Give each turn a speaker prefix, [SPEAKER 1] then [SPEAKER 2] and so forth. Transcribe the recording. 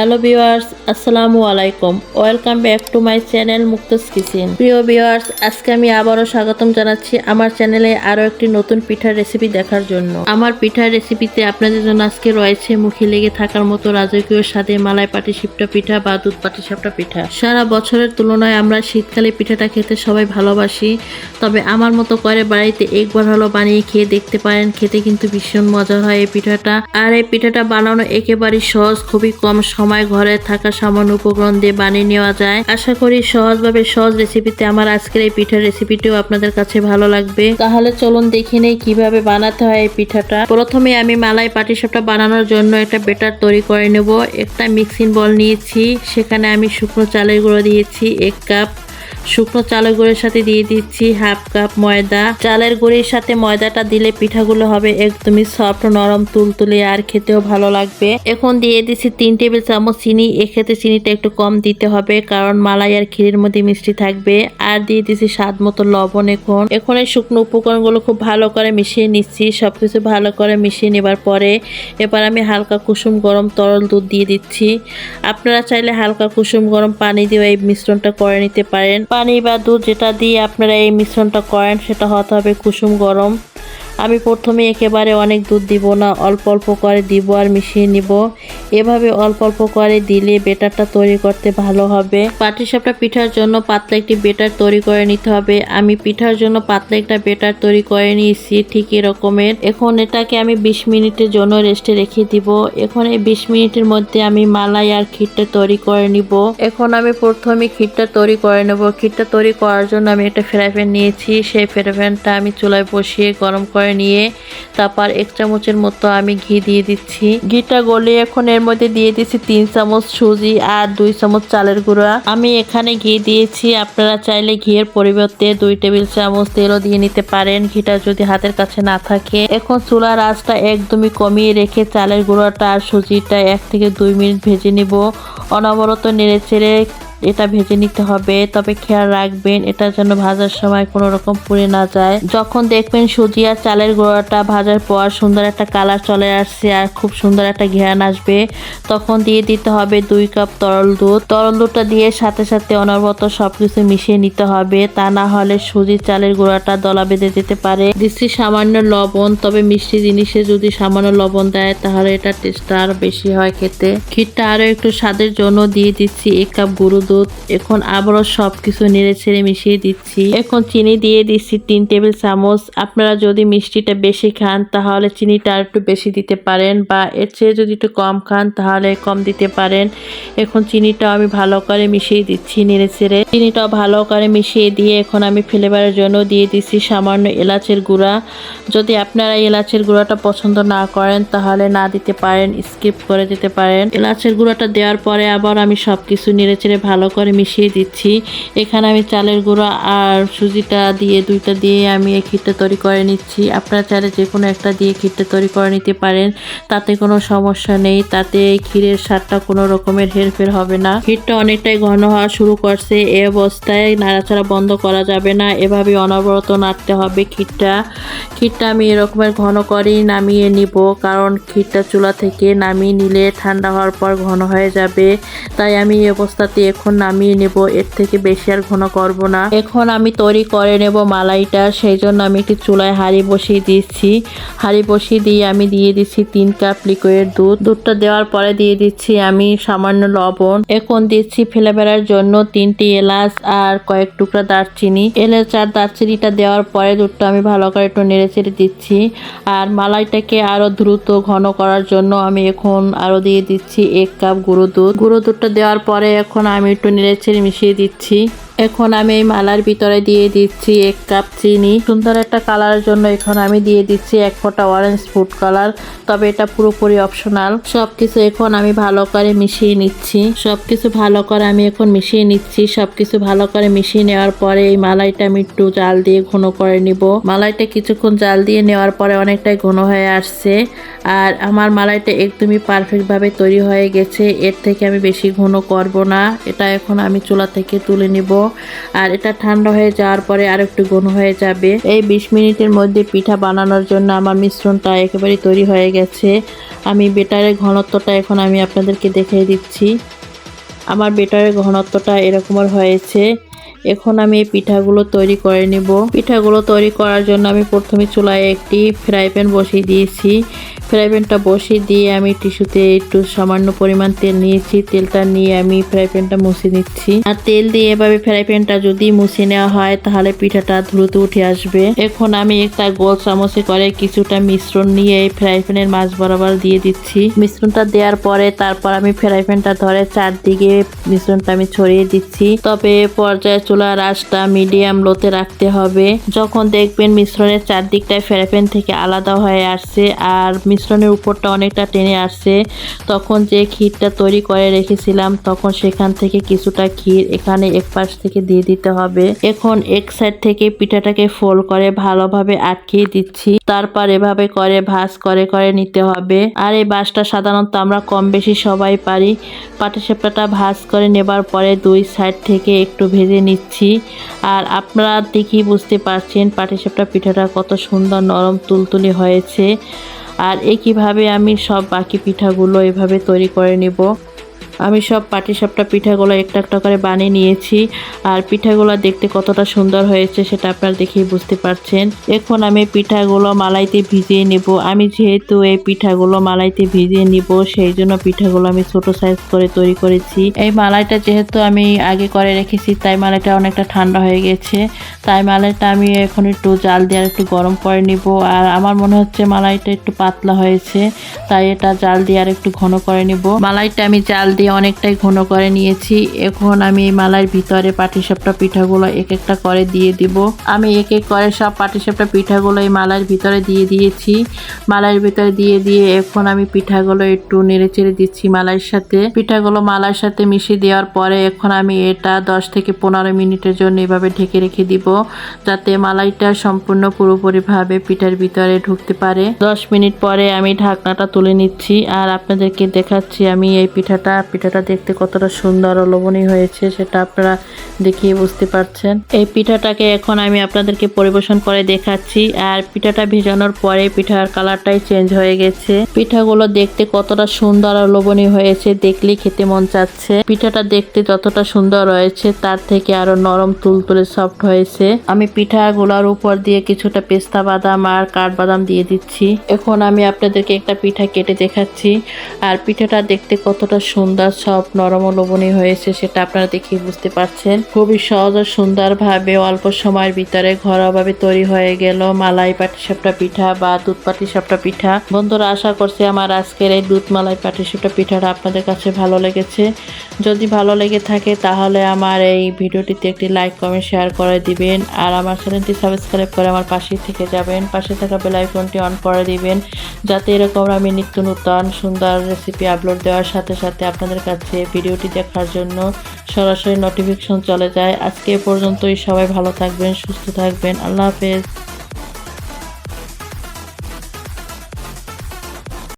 [SPEAKER 1] Hello viewers, আসসালামু আলাইকুম। Welcome back to my channel মুক্তস kitchen. প্রিয় ভিউয়ার্স, আজকে আমি আবারও স্বাগতম জানাচ্ছি আমার চ্যানেলে আরও একটি নতুন পিঠার রেসিপি দেখার জন্য। আমার পিঠার রেসিপিতে আপনাদের জন্য আজকে রয়েছে মুখে লেগে থাকার মতো রাজকীয় স্বাদে মালাই পাটি সিপটা পিঠা বা দুধ পাটি সাপটা পিঠা। সারা বছরের তুলনায় আমরা শীতকালে পিঠাটা খেতে সবাই ভালোবাসি, তবে আমার মতো করে বাড়িতে একবার হলো বানিয়ে খেয়ে দেখতে পারেন, খেতে কিন্তু ভীষণ মজা হয় এই পিঠাটা। আর এই পিঠাটা বানানো একেবারেই সহজ, খুবই কম সময় ঘরে থাকা সামান্য উপকরণ দিয়ে বানিয়ে নেওয়া যায়। আশা করি সহজভাবে সহজ রেসিপিতে আমার আজকের এই পিঠার রেসিপিটিও আপনাদের কাছে ভালো লাগবে। তাহলে চলুন দেখে নেই কীভাবে বানাতে হয় এই পিঠাটা। প্রথমে আমি মালাই পাটিসাপটা বানানোর জন্য একটা বেটার তৈরি করে নেব। একটা মিক্সিং বল নিয়েছি। সেখানে আমি শুকনো চালের গুঁড়ো দিয়েছি, এক কাপ শুকনো চালের গুঁড়োর সাথে দিয়ে দিচ্ছি হাফ কাপ ময়দা। চালের গুঁড়ির সাথে ময়দাটা দিলে পিঠাগুলো হবে একদমই সফট নরম, তুলতুলে আর খেতেও ভালো লাগবে। এখন দিয়ে দিচ্ছি তিন টেবিল চামচ চিনি, এক্ষেত্রে চিনিটা একটু কম দিতে হবে কারণ মালাই আর ক্ষীরের মধ্যে মিষ্টি থাকবে। আর দিয়ে দিচ্ছি স্বাদ মতো লবণ এখন। এখন এই শুকনো উপকরণগুলো খুব ভালো করে মিশিয়ে নিচ্ছি, সবকিছু ভালো করে মিশিয়ে নেবার পরে এবার আমি হালকা কুসুম গরম তরল দুধ দিয়ে দিচ্ছি। আপনারা চাইলে হালকা কুসুম গরম পানি দিয়ে এই মিশ্রণটা করে নিতে পারেন। পানি বা দুধ যেটা দিয়ে আপনারা এই মিশ্রণটা করেন, সেটা হতে হবে কুসুম গরম। আমি প্রথমে একেবারে অনেক দুধ দিব না, অল্প অল্প করে দিব আর মিশিয়ে নিব। এভাবে অল্প অল্প করে দিলে বেটারটা তৈরি করতে ভালো হবে। পাটিসাপটা পিঠার জন্য পাতলা একটি বেটার তৈরি করে নিতে হবে। আমি পিঠার জন্য পাতলা একটা বেটার তৈরি করে নিয়েছি, ঠিক এরকমের। এখন এটাকে আমি বিশ মিনিটের জন্য রেস্টে রেখে দিব। এখন এই বিশ মিনিটের মধ্যে আমি মালাই আর ক্ষীরটা তৈরি করে নিব। এখন আমি প্রথমে ক্ষীরটা তৈরি করে নেব। ক্ষীরটা তৈরি করার জন্য আমি একটা ফ্রাই প্যান নিয়েছি। সেই ফ্রাই প্যানটা আমি চুলায় বসিয়ে গরম করে নিয়ে তারপর এক চামচের মতো আমি ঘি দিয়ে দিচ্ছি। ঘিটা গলিয়ে এখন এর মধ্যে দিয়ে দিয়েছি তিন চামচ সুজি আর দুই চামচ চালের গুঁড়া। আমি এখানে ঘি দিয়েছি। আপনারা চাইলে ঘিয়ের পরিবর্তে দুই টেবিল চামচ তেলও দিয়ে নিতে পারেন। ঘিটা যদি হাতের কাছে না থাকে। এখন চুলার আঁচটা একদমই কমিয়ে রেখে চালের গুঁড়াটা আর সুজিটা এক থেকে দুই মিনিট ভেজে নিব। অনবরত নেড়ে চেড়ে এটা ভেজে নিতে হবে, তবে খেয়াল রাখবেন এটা যেন ভাজার সময় কোনো রকম পুড়ে না যায়। যখন দেখবেন সুজি আর চালের গুঁড়োটা ভাজার পর সুন্দর একটা কালার চলে আসছে আর খুব সুন্দর একটা ঘেরান আসবে, তখন দিয়ে দিতে হবে দুই কাপ তরল দুধ। তরল দুধটা দিয়ে সাথে সাথে অনবরত সবকিছু মিশিয়ে নিতে হবে, তা না হলে সুজি চালের গুঁড়াটা দলা বেঁধে যেতে পারে। দিচ্ছি সামান্য লবণ, তবে মিষ্টি জিনিসে যদি সামান্য লবণ দেয়, তাহলে এটা টেস্টটা আরও বেশি হয় খেতে। ক্ষীরটা আরও একটু স্বাদের জন্য দিয়ে দিচ্ছি এক কাপ গুঁড়ো দুধ এখন আবারও সব কিছু নেড়ে ছেড়ে মিশিয়ে দিচ্ছি। এখন চিনি দিয়ে দিচ্ছি তিন টেবিল চামচ। আপনারা যদি মিষ্টিটা বেশি খান, তাহলে চিনিটা একটু বেশি দিতে পারেন বা এর চেয়ে যদি একটু কম খান, তাহলে কম দিতে পারেন। এখন চিনিটা আমি ভালো করে মিশিয়ে দিচ্ছি নেড়ে ছেড়ে। চিনিটাও ভালো করে মিশিয়ে দিয়ে এখন আমি ফ্লেভারের জন্য দিয়ে দিচ্ছি সামান্য এলাচের গুঁড়া। যদি আপনারা এলাচের গুঁড়াটা পছন্দ না করেন, তাহলে না দিতে পারেন, স্কিপ করে দিতে পারেন। এলাচের গুঁড়াটা দেওয়ার পরে আবার আমি সব কিছু নেড়ে চেড়ে ভালো করে মিশিয়ে দিচ্ছি। এখানে আমি চালের গুঁড়া আর সুজিটা দিয়ে, দুইটা দিয়ে আমি এই ক্ষীরটা তৈরি করে নিচ্ছি। আপনারা চাইলে যে কোনো একটা দিয়ে ক্ষীরটা তৈরি করে নিতে পারেন। তাতে কোনো সমস্যা নেই। তাতে এই ক্ষীরের স্বাদটা কোনো রকমের হেরফের হবে না। ক্ষীরটা অনেকটাই ঘন হওয়া শুরু করছে। এ অবস্থায় নাড়াচাড়া বন্ধ করা যাবে না। এভাবে অনবরত নাড়তে হবে ক্ষীরটা। ক্ষীরটা আমি এরকমের ঘন করেই নামিয়ে নিব, কারণ ক্ষীরটা চুলা থেকে নামিয়ে নিলে ঠান্ডা হওয়ার পর ঘন হয়ে যাবে। তাই আমি এই অবস্থাতে এখন নামিয়ে নেব, এর থেকে বেশি আর ঘন করব না। এখন আমি তৈরি করে নেব মালাইটা সেই জন্য আমি একটি চুলায় হাঁড়ি বসিয়ে দিচ্ছি। হাঁড়ি বসিয়ে দিয়ে আমি দিয়ে দিচ্ছি তিন কাপ লিকুইড দুধ। দুধটা দেওয়ার পরে দিয়ে দিচ্ছি আমি সামান্য লবণ। এখন দিচ্ছি ফেলে বেড়ার জন্য তিনটি এলাচ আর কয়েক টুকরা দারচিনি। এলাচ আর দারচিনিটা দেওয়ার পরে দুধটা আমি ভালো করে একটু নেড়ে চেড়ে দিচ্ছি। আর মালাইটাকে আরও দ্রুত ঘন করার জন্য আমি এখন আরও দিয়ে দিচ্ছি এক কাপ গুঁড়ো দুধ। গুঁড়ো দুধটা দেওয়ার পরে এখন আমি একটু নেড়ে চেড়ে মিশিয়ে দিচ্ছি। এখন আমি এই মালার ভিতরে দিয়ে দিচ্ছি এক কাপ চিনি। সুন্দর একটা কালারের জন্য এখন আমি দিয়ে দিচ্ছি এক ফোঁটা অরেঞ্জ ফুড কালার তবে এটা পুরোপুরি অপশনাল সবকিছু এখন আমি ভালো করে মিশিয়ে নিচ্ছি। সবকিছু ভালো করে আমি এখন মিশিয়ে নিচ্ছি। সবকিছু ভালো করে মিশিয়ে নেওয়ার পরে এই মালাইটা আমি একটু জাল দিয়ে ঘন করে নিব। মালাইটা কিছুক্ষণ জাল দিয়ে নেওয়ার পরে অনেকটাই ঘন হয়ে আসছে। আর আমার মালাইটা একদমই পারফেক্টভাবে তৈরি হয়ে গেছে। এর থেকে আমি বেশি ঘন করব না। এটা এখন আমি চুলা থেকে তুলে নিব। আর এটা ঠান্ডা হয়ে যাওয়ার পরে আর একটু গুণ হয়ে যাবে। এই বিশ মিনিটের মধ্যে পিঠা বানানোর জন্য আমার মিশ্রণটা একেবারে তৈরি হয়ে গেছে। আমি বেটারের ঘনত্বটা এখন আমি আপনাদেরকে দেখিয়ে দিচ্ছি। আমার বেটারের ঘনত্বটা এরকমের হয়েছে। এখন আমি এই পিঠাগুলো তৈরি করে নিব। পিঠাগুলো তৈরি করার জন্য আমি প্রথমে চুলায় একটি ফ্রাই প্যান বসিয়ে দিয়েছি। ফ্রাই প্যানটা বসিয়ে দিয়ে আমি টিস্যুতে একটু সামান্য পরিমাণ তেল নিয়েছি। তেলটা নিয়ে আমি ফ্রাই প্যানটা মুছে নিচ্ছি। আর তেল দিয়ে এভাবে ফ্রাই প্যানটা যদি মুছে নেওয়া হয়, তাহলে পিঠাটা দ্রুত উঠে আসবে। এখন আমি একটা গোল চামচে করে কিছুটা মিশ্রণ নিয়ে ফ্রাই প্যানের মাছ বরাবর দিয়ে দিচ্ছি। মিশ্রণটা দেওয়ার পরে তারপর আমি ফ্রাই প্যানটা ধরে চারদিকে মিশ্রণটা আমি ছড়িয়ে দিচ্ছি। তবে পর্যায়ে চুলার আঁচটা মিডিয়াম লোতে রাখতে হবে। যখন দেখবেন মিশ্রণের চারদিকটায় ফ্রাই থেকে আলাদা হয়ে আসছে আর মিশ্রণের উপরটা অনেকটা টেনে আসছে, তখন যে ক্ষীরটা তৈরি করে রেখেছিলাম, তখন সেখান থেকে কিছুটা ক্ষীর এখানে এক পাশ থেকে দিয়ে দিতে হবে। এখন এক সাইড থেকে পিঠাটাকে ফোল্ড করে ভালোভাবে আটকিয়ে দিচ্ছি। তারপর এভাবে করে ভাঁজ করে করে নিতে হবে। আর এই বাঁশটা সাধারণত আমরা কম বেশি সবাই পারি। পাটিসাপটাটা ভাঁজ করে নেবার পরে দুই সাইড থেকে একটু ভেজে নিচ্ছি। আর আপনারা দেখি বুঝতে পারছেন পাটিসাপটা পিঠাটা কত সুন্দর নরম তুলতুলি হয়েছে। আর একইভাবে আমি সব বাকি পিঠাগুলো এভাবে তৈরি করে নেব। আমি সব পাটিসাপটা পিঠাগুলো একটা একটা করে বানিয়ে নিয়েছি। আর পিঠাগুলো দেখতে কতটা সুন্দর হয়েছে সেটা আপনারা দেখেই বুঝতে পারছেন। এখন আমি পিঠাগুলো মালাইতে ভিজিয়ে নেব। আমি যেহেতু এই পিঠাগুলো মালাইতে ভিজিয়ে নিব, সেই জন্য পিঠাগুলো আমি ছোট সাইজ করে তৈরি করেছি। এই মালাইটা যেহেতু আমি আগে করে রেখেছি, তাই মালাইটা অনেকটা ঠান্ডা হয়ে গেছে। তাই মালাইটা আমি এখন একটু জাল দিয়ে আর একটু গরম করে নিব। আর আমার মনে হচ্ছে মালাইটা একটু পাতলা হয়েছে, তাই এটা জাল দিয়ে আর একটু ঘন করে নিব। মালাইটা আমি জাল দিয়ে অনেকটাই ঘন করে নিয়েছি। এখন আমি এই মালাইয়ের ভিতরে পাটিসাপটা পিঠাগুলো এক একটা করে দিয়ে দিব। আমি এক এক করে সব পাটিসাপটা পিঠাগুলো এই মালাইয়ের ভিতরে দিয়ে দিয়েছি। মালাইয়ের ভিতরে দিয়ে দিয়ে এখন আমি পিঠাগুলো একটু নেড়ে চেড়ে দিচ্ছি মালাইয়ের সাথে। পিঠাগুলো মালার সাথে মিশিয়ে দেওয়ার পরে এখন আমি এটা দশ থেকে পনেরো মিনিটের জন্য এভাবে ঢেকে রেখে দিব, যাতে মালাইটা সম্পূর্ণ পুরোপুরিভাবে পিঠার ভিতরে ঢুকতে পারে। দশ মিনিট পরে আমি ঢাকনাটা তুলে নিচ্ছি আর আপনাদেরকে দেখাচ্ছি আমি এই পিঠাটা পিঠাটা দেখতে কতটা সুন্দর ও লোভনীয় হয়েছে, সেটা আপনারা দেখিয়ে বুঝতে পারছেন। এই পিঠাটাকে এখন আমি আপনাদেরকে পরিবেশন করে দেখাচ্ছি, আর পিঠাটা ভেজানোর পরে পিঠার কালারটাই চেঞ্জ হয়ে গেছে। পিঠাগুলো দেখতে কতটা সুন্দর আর লোভনীয় হয়েছে, দেখলেই খেতে মন চাচ্ছে। পিঠাটা দেখতে যতটা সুন্দর রয়েছে তার থেকে আরও নরম, তুলতুলে, সফট হয়েছে। আমি পিঠাগুলোর উপর দিয়ে কিছুটা পেস্তা বাদাম আর কাঠবাদাম দিয়ে দিচ্ছি। এখন আমি আপনাদেরকে একটা পিঠা কেটে দেখাচ্ছি, আর পিঠাটা দেখতে কতটা সুন্দর সব নরম ও লোভনীয় হয়েছে, সেটা আপনারা দেখে বুঝতে পারছেন। খুবই সহজ ও সুন্দরভাবে অল্প সময়ের ভিতরে ঘরোয়াভাবে তৈরি হয়ে গেল মালাই পাটিসাপটা পিঠা বা দুধ পাটিসাপটা পিঠা। বন্ধুরা, আশা করছি আমার আজকের এই দুধ মালাই পাটিসাপটা পিঠাটা আপনাদের কাছে ভালো লেগেছে। যদি ভালো লেগে থাকে, তাহলে আমার এই ভিডিওটিতে একটি লাইক, কমেন্ট, শেয়ার করে দিবেন। আর আমার চ্যানেলটি সাবস্ক্রাইব করে আমার পাশেই থেকে যাবেন। পাশে থাকা বেল আইকনটি অন করে দিবেন, যাতে এরকম আমি নিত্য নূতন সুন্দর রেসিপি আপলোড দেওয়ার সাথে সাথে আপনাদের কাছে ভিডিওটি দেখার জন্য সরাসরি নোটিফিকেশন চলে যায়। আজকে পর্যন্তই। সবাই ভালো থাকবেন, সুস্থ থাকবেন। আল্লাহ হাফেজ।